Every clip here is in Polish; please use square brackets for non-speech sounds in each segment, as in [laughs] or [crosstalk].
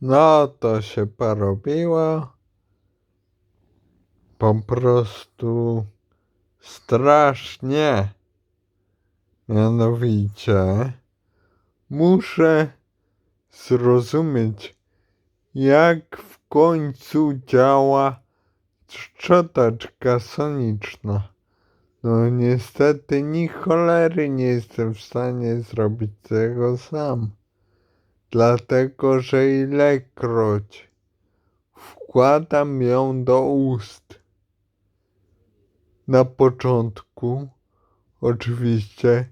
No to się porobiło. Po prostu strasznie. Mianowicie muszę zrozumieć, jak w końcu działa szczoteczka soniczna. No niestety ni cholery nie jestem w stanie zrobić tego sam. Dlatego, że ilekroć wkładam ją do ust. Na początku, oczywiście,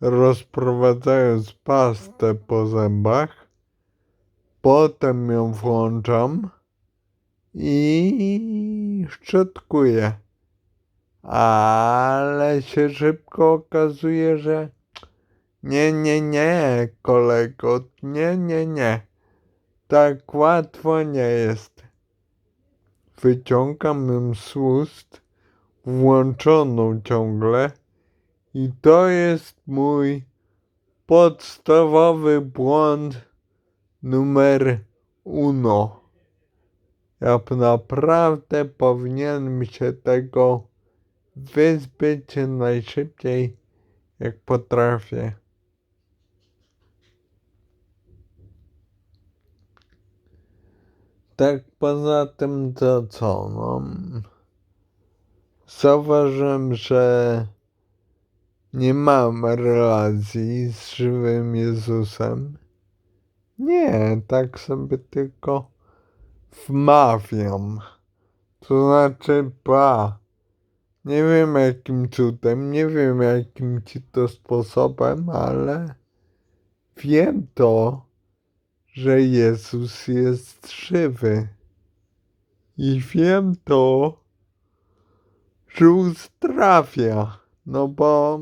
rozprowadzając pastę po zębach, potem ją włączam i szczotkuję. Ale się szybko okazuje, że nie, nie, nie, kolego, nie, nie, nie. Tak łatwo nie jest. Wyciągam ją z ust, włączoną ciągle, i to jest mój podstawowy błąd numer uno. Ja naprawdę powinienem się tego wyzbyć najszybciej, jak potrafię. Tak poza tym to co, no... Zauważyłem, że nie mam relacji z żywym Jezusem. Nie, tak sobie tylko wmawiam. To znaczy, ba, nie wiem jakim cudem, nie wiem jakim ci to sposobem, ale wiem to, że Jezus jest żywy. I wiem to, że uzdrawia. No bo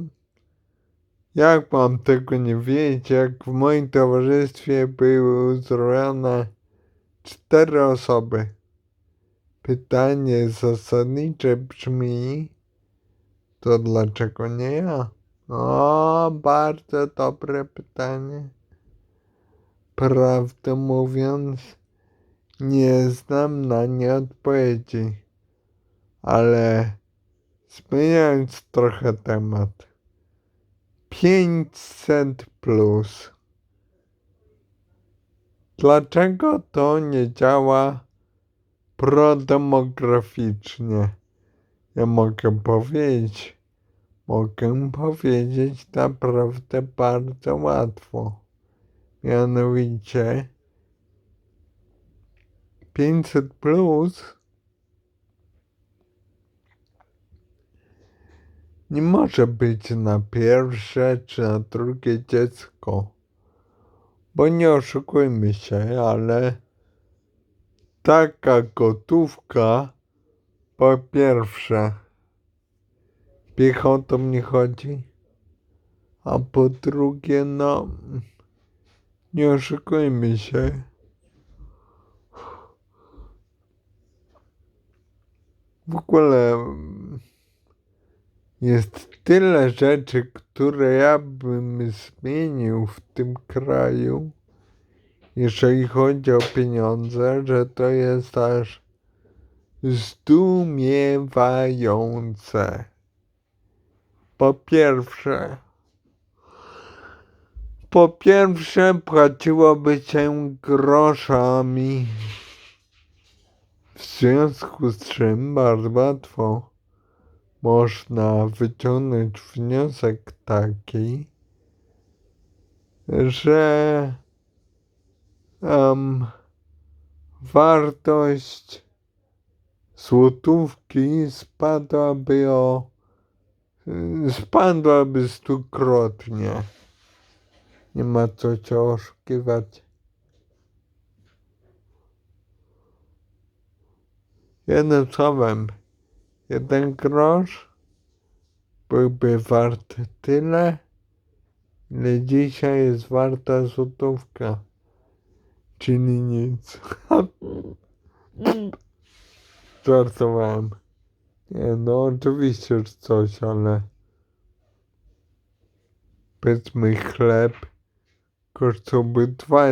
jak mam tego nie wiedzieć, jak w moim towarzystwie były uzdrowione cztery osoby. Pytanie zasadnicze brzmi, to dlaczego nie ja? O, bardzo dobre pytanie. Prawdę mówiąc, nie znam na nie odpowiedzi, ale zmieniając trochę temat. 500 plus. Dlaczego to nie działa prodemograficznie? Ja mogę powiedzieć, mogę powiedzieć naprawdę bardzo łatwo. Mianowicie 500 plus nie może być na pierwsze czy na drugie dziecko. Bo nie oszukujmy się, ale taka gotówka po pierwsze piechotą nie chodzi, a po drugie no nie oszukujmy się. W ogóle jest tyle rzeczy, które ja bym zmienił w tym kraju, jeżeli chodzi o pieniądze, że to jest aż zdumiewające. Po pierwsze, po pierwsze płaciłoby się groszami, w związku z czym bardzo łatwo można wyciągnąć wniosek taki, że um, wartość złotówki spadłaby o spadłaby stukrotnie. Nie ma co się oszukiwać. Jednym słowem, jeden grosz byłby wart tyle, ile dzisiaj jest warta złotówka. Czyli nic. [laughs] Żartowałem. Nie, no oczywiście, że coś, ale powiedzmy chleb kosztowałby dwa,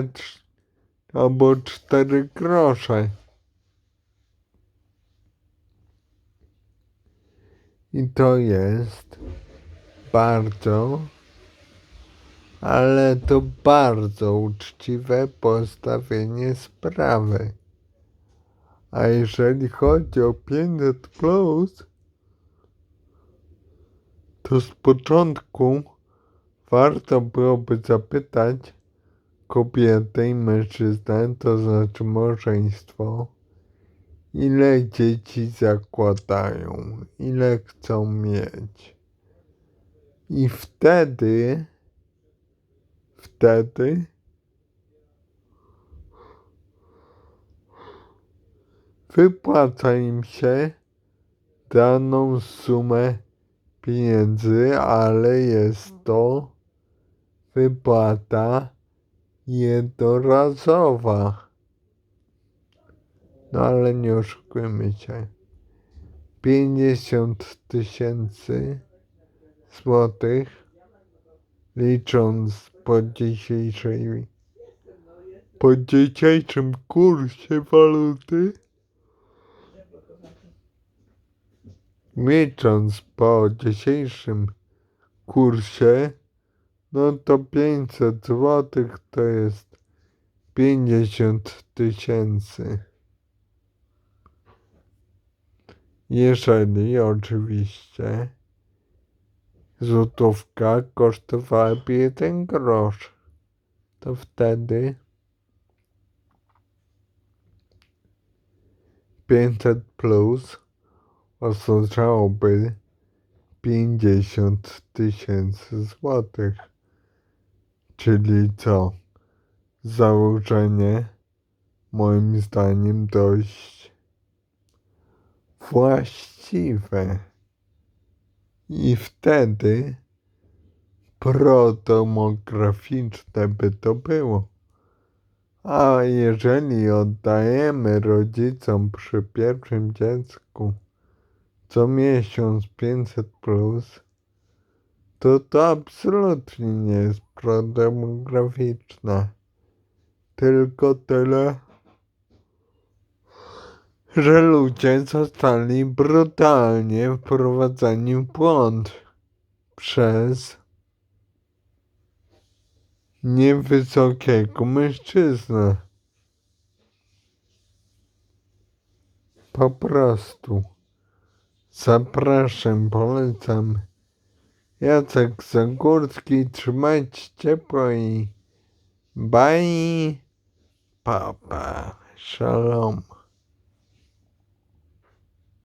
albo 4 grosze. I to jest bardzo, ale to bardzo uczciwe postawienie sprawy. A jeżeli chodzi o 500 plus, to z początku warto byłoby zapytać kobietę i mężczyznę, to znaczy małżeństwo, ile dzieci zakładają, ile chcą mieć. I wtedy, wtedy wypłaca im się daną sumę pieniędzy, ale jest to wypłata jednorazowa. No ale nie oszukujmy się. 50 tysięcy złotych, licząc po dzisiejszej, po dzisiejszym kursie waluty, licząc po dzisiejszym kursie, no to 500 złotych to jest 50 tysięcy. Jeżeli oczywiście złotówka kosztowałaby jeden grosz, to wtedy 500 plus oznaczałoby 50 tysięcy złotych. Czyli co? Założenie moim zdaniem dość właściwe. I wtedy prodemograficzne by to było. A jeżeli oddajemy rodzicom przy pierwszym dziecku co miesiąc 500 plus, to to absolutnie nie jest prodemograficzne. Tylko tyle, że ludzie zostali brutalnie wprowadzeni w błąd przez niewysokiego mężczyznę. Po prostu. Zapraszam, polecam. Jacek Zagórski, trzymajcie ciepło i bye. Papa, shalom.